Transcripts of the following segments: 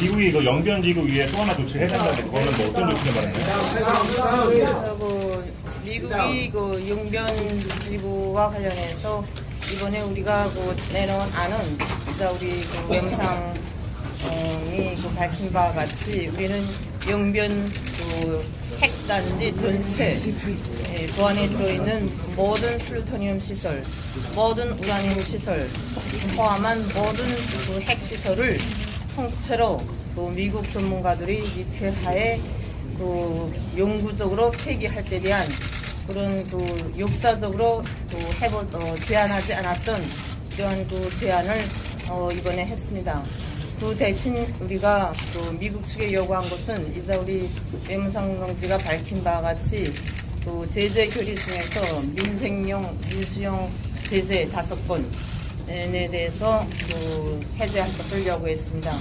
미국이 그 영변지구 위에 또 하나 조치를 해달라는데 그거는 뭐 어떤 조치를? 그래서 그 미국이 그 용변 지구와 관련해서 이번에 우리가 그 내놓은 안은 진짜 우리 그 영상이 그 밝힌 바와 같이 우리는 용변 그 핵단지 전체 예, 그 안에 들어있는 모든 플루토늄 시설, 모든 우라늄 시설 포함한 모든 그 핵 시설을 통째로 그 미국 전문가들이 리필하에 그 영구적으로 폐기할 때 대한 그런 그 역사적으로 그 해보 어, 제안하지 않았던 이러한 그 제안을 어, 이번에 했습니다. 그 대신 우리가 그 미국 측에 요구한 것은 이제 우리 외무상 동지가 밝힌 바와 같이 그 제재 결의 중에서 민생용, 민수용 제재 다섯 건 에 대해서 그 해제할 것을 요구했습니다.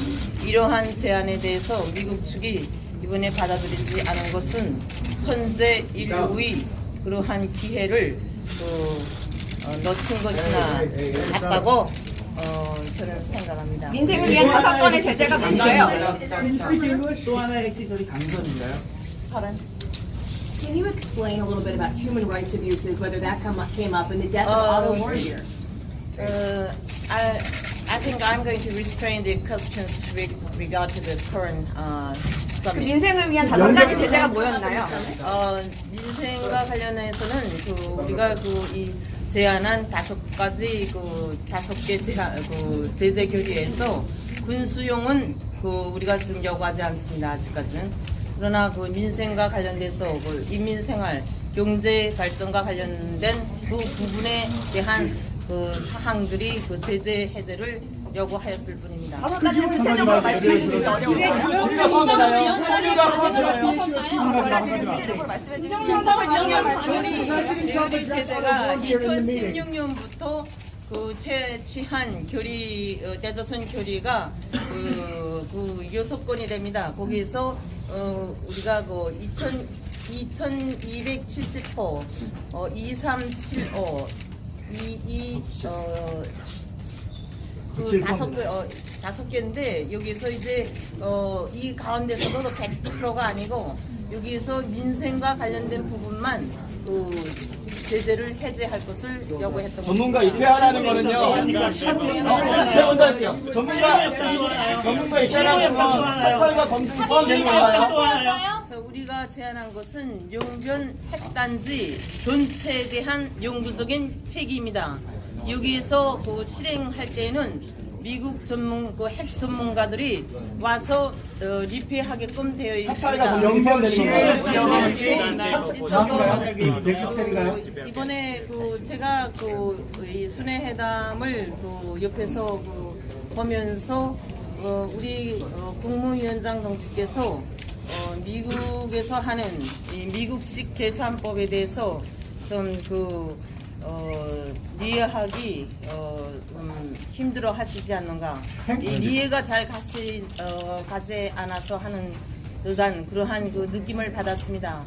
이러한 제안에 대해서 미국 측이 이번에 받아들이지 않은 것은 천재 인류의 그러한 기회를 그, 어, 놓친 것이나 같다고 어, 저는 생각합니다. 민생을 위한 다섯 건의 제재가 뭔가요? 또 하나의 핵시설이 강선인가요? 파란. Can you explain a little bit about human rights abuses, whether that come up, came up in the death of Uh, Otto Warrior? Uh, I, I think I'm going to restrain the questions with regard to the current uh, 그 summit. 민생을 위한 다섯 가지 제재가 뭐였나요? 어, 민생과 관련해서는 그 우리가 그 이 제안한 다섯 가지 그 다섯 개 제한 그 제재 결의에서 군수용은 그 우리가 지금 요구하지 않습니다 아직까지는 그러나 그 민생과 관련돼서 그 인민생활 경제 발전과 관련된 그 부분에 대한 그 사항들이 그 제재 해제를 요구하였을 뿐입니다. 가지 구체적으로 말씀해 주시기 어려워요. 구체적으로 말씀해 주시면 결의 결의 제재가 2016년부터 그 채취한 결의 어, 대조선 결의가 그, 그 여섯 건이 됩니다. 거기에서 어, 우리가 그 2000, 2270호 어, 2375 22 어, 그 다섯 개, 어, 다섯 개인데 여기서 이제 어, 이 가운데서도 100%가 아니고 여기서 민생과 관련된 부분만 그 제재를 해제할 것을 요구했던 전문가. 입회하라는 거는요. 제가 먼저 할게요. 전문가 전문가 입회하라는 건 사찰과 검증이 포함되는 건가요? 그래서 우리가 제안한 것은 용변 핵단지 전체에 대한 영구적인 폐기입니다. 여기에서 그 실행할 때는 미국 전문 그 핵 전문가들이 와서 어, 리필하게끔 되어 있습니다. 그 이번에 그 제가 그이 순회 회담을 그 옆에서 그 보면서 어 우리 어 국무위원장 동지께서 어 미국에서 하는 이 미국식 계산법에 대해서 좀그 어, 이해하기 어, 음, 힘들어 하시지 않는가. 이 이해가 잘 가시, 어, 가지 않아서 하는 듯한 그러한 그 느낌을 받았습니다.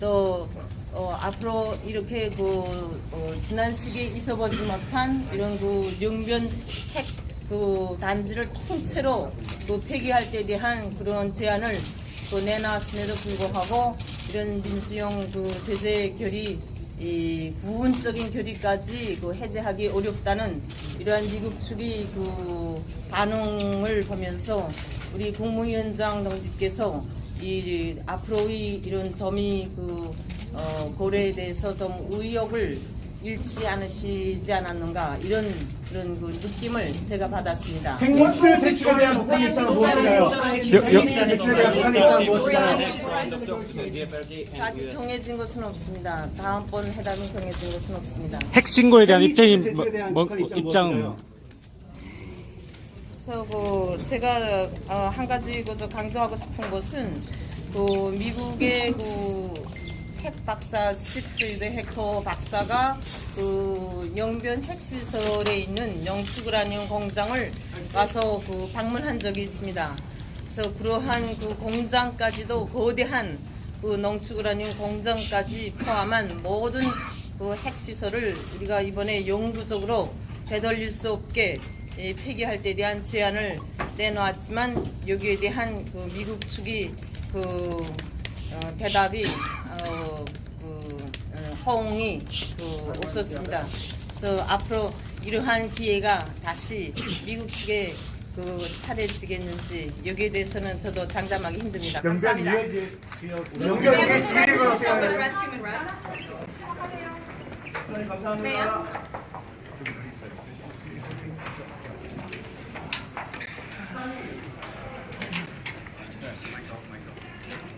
또 어, 앞으로 이렇게 그 어, 지난 시기에 있어보지 못한 이런 그 영변 핵 그 단지를 통째로 그 폐기할 때 대한 그런 제안을 그 내놨음에도 불구하고 이런 민수용 그 제재 결의 이 부분적인 결의까지 그 해제하기 어렵다는 이러한 미국 측의 그 반응을 보면서 우리 국무위원장 동지께서 이 앞으로의 이런 점이 그 어, 고려에 대해서 좀 의욕을 잃지 않으시지 않았는가 이런 그런 그 느낌을 제가 받았습니다. 핵무트 제출에 대한 북한 입장은 무엇인가요? 제출에 대한 북한 입장은 무엇인가요? 아직 정해진 것은 없습니다. 다음번 회담이 정해진 것은 없습니다. 핵 신고에 대한 입장이 뭐, 뭐, 입장? 그래서 그 제가 어, 한 가지 그저 강조하고 싶은 것은 그 미국의 그 핵 박사 시프리드 해커 박사가 그 영변 핵시설에 있는 영축우라늄 공장을 와서 그 방문한 적이 있습니다. 그래서 그러한 그 공장까지도 거대한 그 농축우라늄 공장까지 포함한 모든 그 핵시설을 우리가 이번에 영구적으로 되돌릴 수 없게 예, 폐기할 때 대한 제안을 내놓았지만 여기에 대한 그 미국 측이 그 어, 대답이 어, 그 어, 허용이 그 없었습니다. 그래서 앞으로 이러한 기회가 다시 미국 측에 그 차례지겠는지 여기에 대해서는 저도 장담하기 힘듭니다. 연결 감사합니다. 이해가 어떻게 하나요? Human rights. 감사합니다.